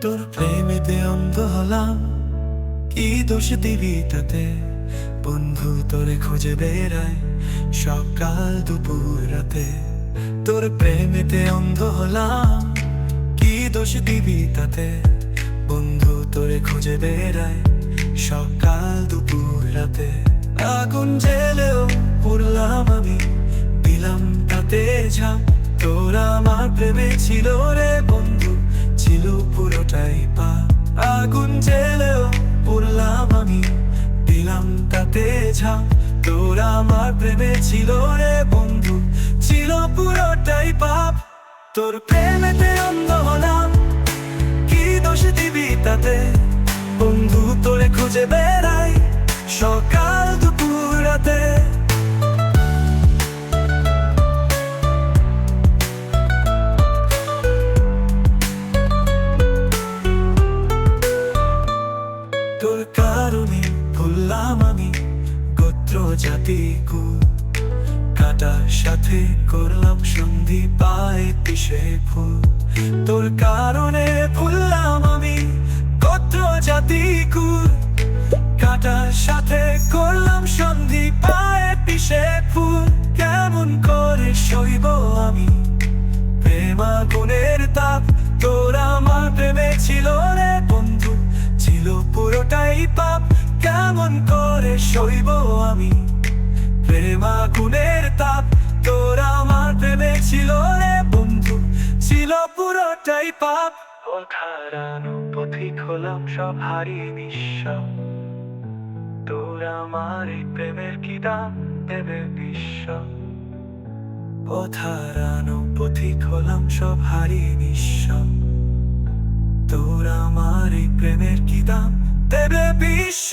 তোর প্রেমেতে অন্ধ হলাম। কি দোষ দিবি তাতে? বন্ধু তোরে খুঁজে বেড়ায় সকাল দুপুর রাতে। তোর প্রেমেতে অন্ধ হলাম। কি দোষ দিবি তাতে? বন্ধু তোরে খুঁজে বেড়ায় সকাল দুপুর রাতে। আগুন জেলেও পড়লাম আমি, দিলাম তাতে ঝাঁপ। তোরা আমার প্রেমে ছিল রে বন্ধু। ছিল পুরোটাই পা। আগুন জেলেও পড়লাম আমি। দিলাম তাতে ঝাঁপ তোর আমার প্রেমে ছিল রে বন্ধু, ছিল পুরোটাই পাপ। তোর প্রেমেতে অন্ধ হলাম, কি দোষ দিবি তাতে? বন্ধু, তোরে খুঁজে বেড়াই জাতি কুল কাটার সাথে করলাম সন্ধি পায় পিসে ফুল তোর কারণে ভুললাম আমি কত জাতি কুল কাটার সাথে করলাম সন্ধি পায়ে পিষে কেমন করে সইব আমি। প্রেমা গুণের তাপ তোর আমার প্রেমে ছিল রে বন্ধু ছিল পুরোটাই পাপ। হারানো পথিক হলাম সব হারিয়ে বিশ্ব তোর আমার এই প্রেমের কি দাম দেবে বিশ্ব পথারানো পথিক হলাম সব হারিয়ে বিশ্ব তোর আমার এই প্রেমের কি দাম দেবে বিশ্ব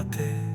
সকাল দুপুর রাতে